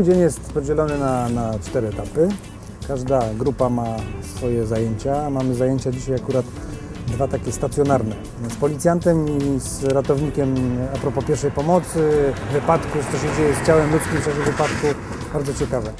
Cały dzień jest podzielony na, na cztery etapy. Każda grupa ma swoje zajęcia. Mamy zajęcia dzisiaj akurat dwa takie stacjonarne. Z policjantem i z ratownikiem a propos pierwszej pomocy, wypadków, co się dzieje z ciałem ludzkim w czasie wypadku. Bardzo ciekawe.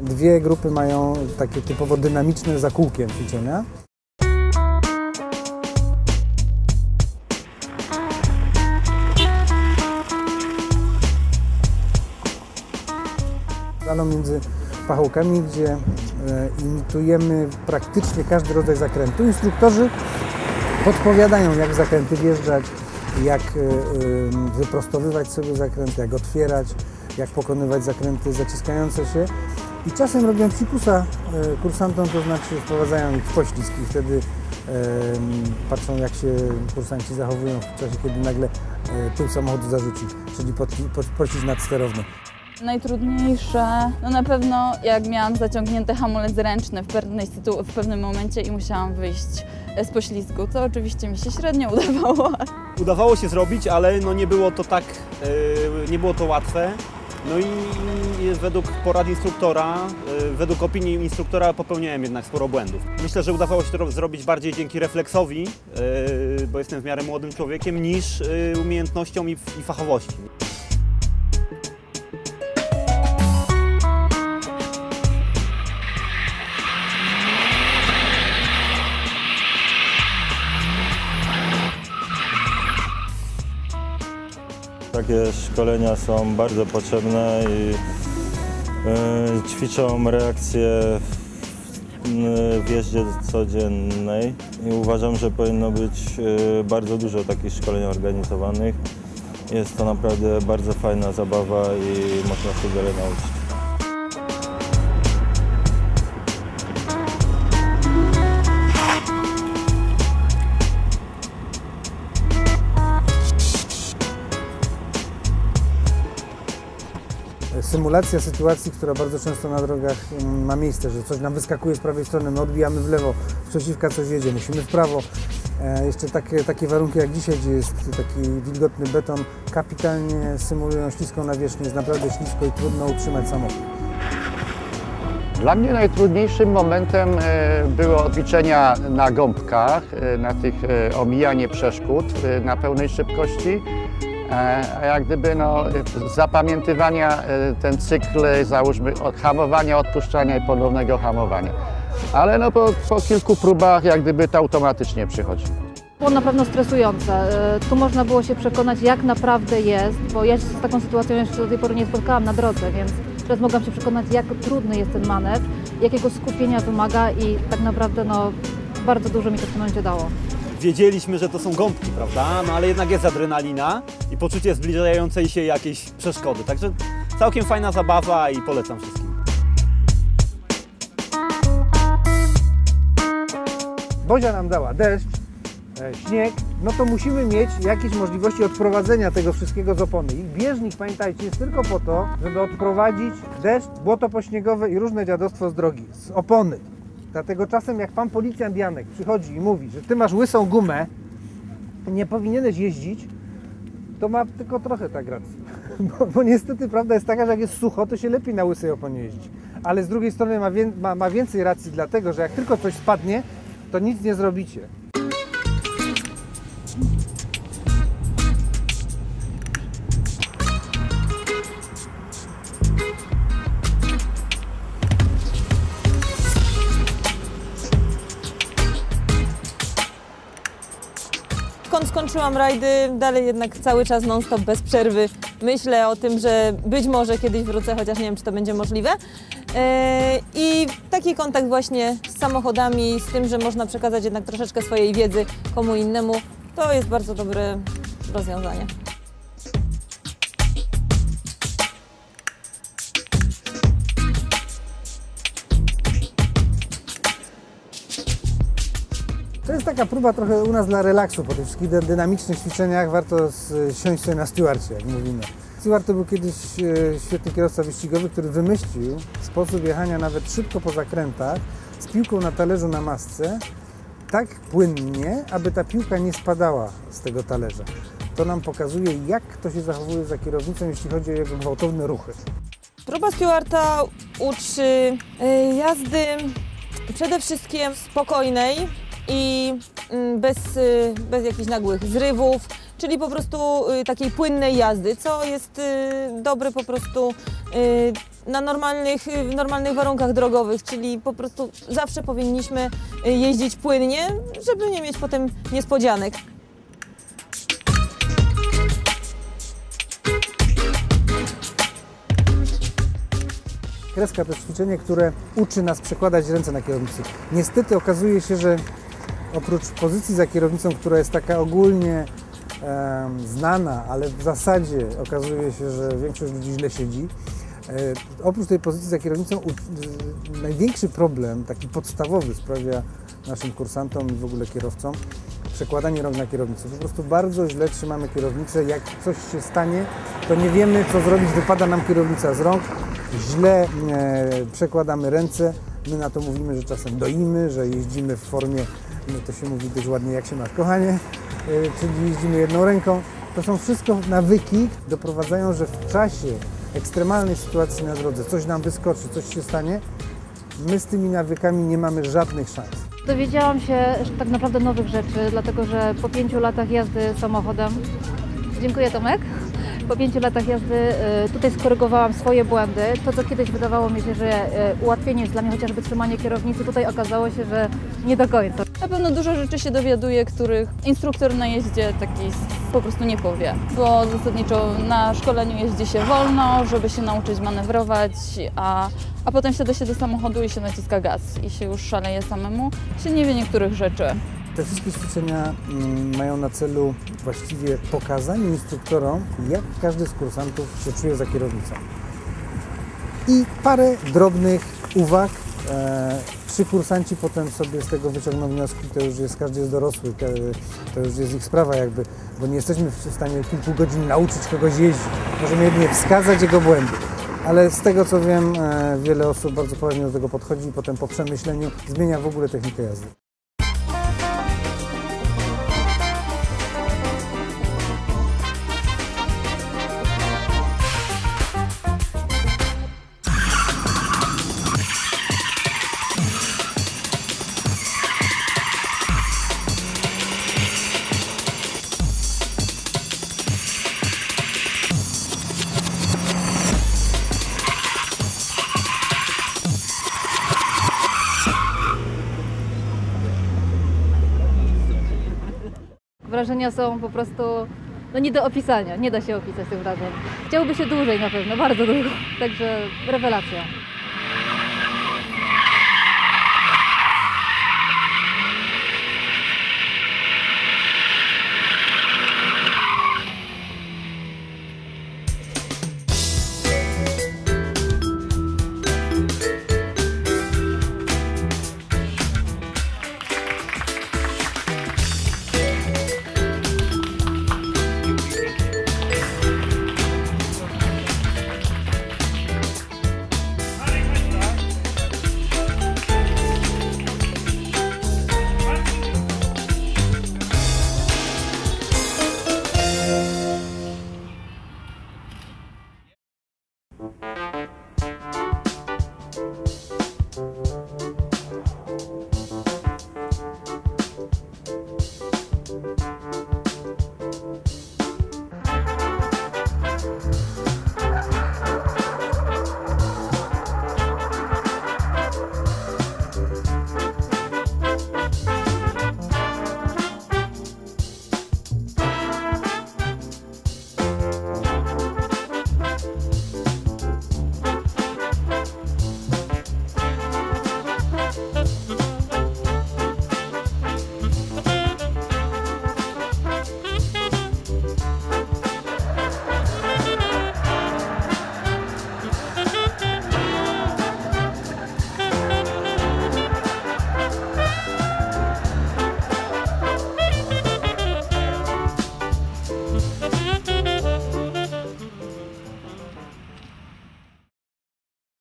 Dwie grupy mają takie typowo dynamiczne zakółkiem ćwiczenia. Rano między pachołkami, gdzie e, imitujemy praktycznie każdy rodzaj zakrętu. Instruktorzy podpowiadają, jak w zakręty wjeżdżać, jak e, e, wyprostowywać sobie zakręty, jak otwierać, jak pokonywać zakręty zaciskające się. I czasem robią psikusa e, kursantom, to znaczy wprowadzają ich w poślizg i wtedy patrzą, jak się kursanci zachowują w czasie, kiedy nagle e, tył samochodu zarzuci, czyli poślizg nadsterowny. Najtrudniejsze, no na pewno jak miałam zaciągnięty hamulec ręczny w, pewnej sytu- w pewnym momencie i musiałam wyjść e, z poślizgu, co oczywiście mi się średnio udawało. Udawało się zrobić, ale no nie było to tak, nie było to łatwe. No i według porad instruktora, e, według opinii instruktora popełniałem jednak sporo błędów. Myślę, że udawało się to ro- zrobić bardziej dzięki refleksowi, e, bo jestem w miarę młodym człowiekiem, niż e, umiejętnościom i fachowości. Takie szkolenia są bardzo potrzebne i y, ćwiczą reakcję w, jeździe codziennej i uważam, że powinno być y, bardzo dużo takich szkoleń organizowanych. Jest to naprawdę bardzo fajna zabawa i można się wiele nauczyć. Symulacja sytuacji, która bardzo często na drogach mm, ma miejsce, że coś nam wyskakuje z prawej strony, my odbijamy w lewo, przeciwka coś jedzie, musimy w prawo. E, jeszcze takie, takie warunki jak dzisiaj, gdzie jest taki wilgotny beton, kapitalnie symulują śliską nawierzchnię. Jest naprawdę ślisko i trudno utrzymać samochód. Dla mnie najtrudniejszym momentem e, było odliczenia na gąbkach, e, na tych omijanie przeszkód na pełnej szybkości, a jak gdyby no, zapamiętywania e, ten cykl, e, załóżmy, od hamowania, odpuszczania i ponownego hamowania. Ale no, po, po kilku próbach jak gdyby to automatycznie przychodzi. Było na pewno stresujące. E, Tu można było się przekonać, jak naprawdę jest, bo ja się z taką sytuacją jeszcze do tej pory nie spotkałam na drodze, więc teraz mogłam się przekonać, jak trudny jest ten manewr, jakiego skupienia wymaga i tak naprawdę no, bardzo dużo mi to w tym momencie dało. Wiedzieliśmy, że to są gąbki, prawda? No ale jednak jest adrenalina i poczucie zbliżającej się jakiejś przeszkody. Także całkiem fajna zabawa i polecam wszystkim. Bozia nam dała deszcz, e, śnieg, no to musimy mieć jakieś możliwości odprowadzenia tego wszystkiego z opony. I bieżnik, pamiętajcie, jest tylko po to, żeby odprowadzić deszcz, błoto pośniegowe i różne dziadostwo z drogi, z opony. Dlatego czasem jak pan policjant Janek przychodzi i mówi, że ty masz łysą gumę, nie powinieneś jeździć, to ma tylko trochę tak racji. Bo, bo niestety prawda jest taka, że jak jest sucho, to się lepiej na łysej oponie jeździć. Ale z drugiej strony ma, wię, ma, ma więcej racji, dlatego że jak tylko coś spadnie, to nic nie zrobicie. Skończyłam rajdy, dalej jednak cały czas non-stop bez przerwy myślę o tym, że być może kiedyś wrócę, chociaż nie wiem, czy to będzie możliwe. E, I taki kontakt właśnie z samochodami, z tym, że można przekazać jednak troszeczkę swojej wiedzy komu innemu, to jest bardzo dobre rozwiązanie. To jest taka próba trochę u nas dla relaksu. Po tych wszystkich dy- dynamicznych ćwiczeniach warto z- siąść sobie na stewardcie, jak mówimy. Steward to był kiedyś e, świetny kierowca wyścigowy, który wymyślił sposób jechania nawet szybko po zakrętach z piłką na talerzu na masce, tak płynnie, aby ta piłka nie spadała z tego talerza. To nam pokazuje, jak kto się zachowuje za kierownicą, jeśli chodzi o jego gwałtowne ruchy. Próba Stewarta uczy y, jazdy przede wszystkim spokojnej i mm, bez, y, bez jakichś nagłych zrywów, czyli po prostu y, takiej płynnej jazdy, co jest y, dobre po prostu na normalnych, normalnych warunkach drogowych, czyli po prostu zawsze powinniśmy jeździć płynnie, żeby nie mieć potem niespodzianek. Kreska to ćwiczenie, które uczy nas przekładać ręce na kierownicy. Niestety okazuje się, że oprócz pozycji za kierownicą, która jest taka ogólnie em, znana, ale w zasadzie okazuje się, że większość ludzi źle siedzi. E, oprócz tej pozycji za kierownicą u, y, największy problem, taki podstawowy sprawia naszym kursantom i w ogóle kierowcom przekładanie rąk na kierownicę. Po prostu bardzo źle trzymamy kierownicę. Jak coś się stanie, to nie wiemy co zrobić, wypada nam kierownica z rąk, źle e, przekładamy ręce. My na to mówimy, że czasem doimy, że jeździmy w formie, no to się mówi dość ładnie, jak się masz kochanie, e, czyli jeździmy jedną ręką. To są wszystko nawyki, doprowadzają, że w czasie ekstremalnej sytuacji na drodze coś nam wyskoczy, coś się stanie, my z tymi nawykami nie mamy żadnych szans. Dowiedziałam się tak naprawdę nowych rzeczy, dlatego że po pięciu latach jazdy samochodem, dziękuję Tomek, po pięciu latach jazdy e, tutaj skorygowałam swoje błędy. To, co kiedyś wydawało mi się, że e, ułatwienie jest dla mnie chociażby trzymanie kierownicy, tutaj okazało się, że nie do końca. Na pewno dużo rzeczy się dowiaduje, których instruktor na jeździe taki po prostu nie powie, bo zasadniczo na szkoleniu jeździ się wolno, żeby się nauczyć manewrować, a, a potem wsiada się do samochodu i się naciska gaz i się już szaleje samemu, się nie wie niektórych rzeczy. Te wszystkie ćwiczenia mm, mają na celu właściwie pokazanie instruktorom, jak każdy z kursantów się czuje za kierownicą. I parę drobnych uwag. E, Trzy kursanci potem sobie z tego wyciągną wnioski, to już jest, każdy jest dorosły, to już jest ich sprawa jakby, bo nie jesteśmy w stanie kilku godzin nauczyć kogoś jeździć. Możemy jedynie wskazać jego błędy. Ale z tego co wiem, e, wiele osób bardzo poważnie do tego podchodzi i potem po przemyśleniu zmienia w ogóle technikę jazdy. Wrażenia są po prostu no nie do opisania, nie da się opisać tych wrażeń. Chciałoby się dłużej na pewno, bardzo długo, także rewelacja.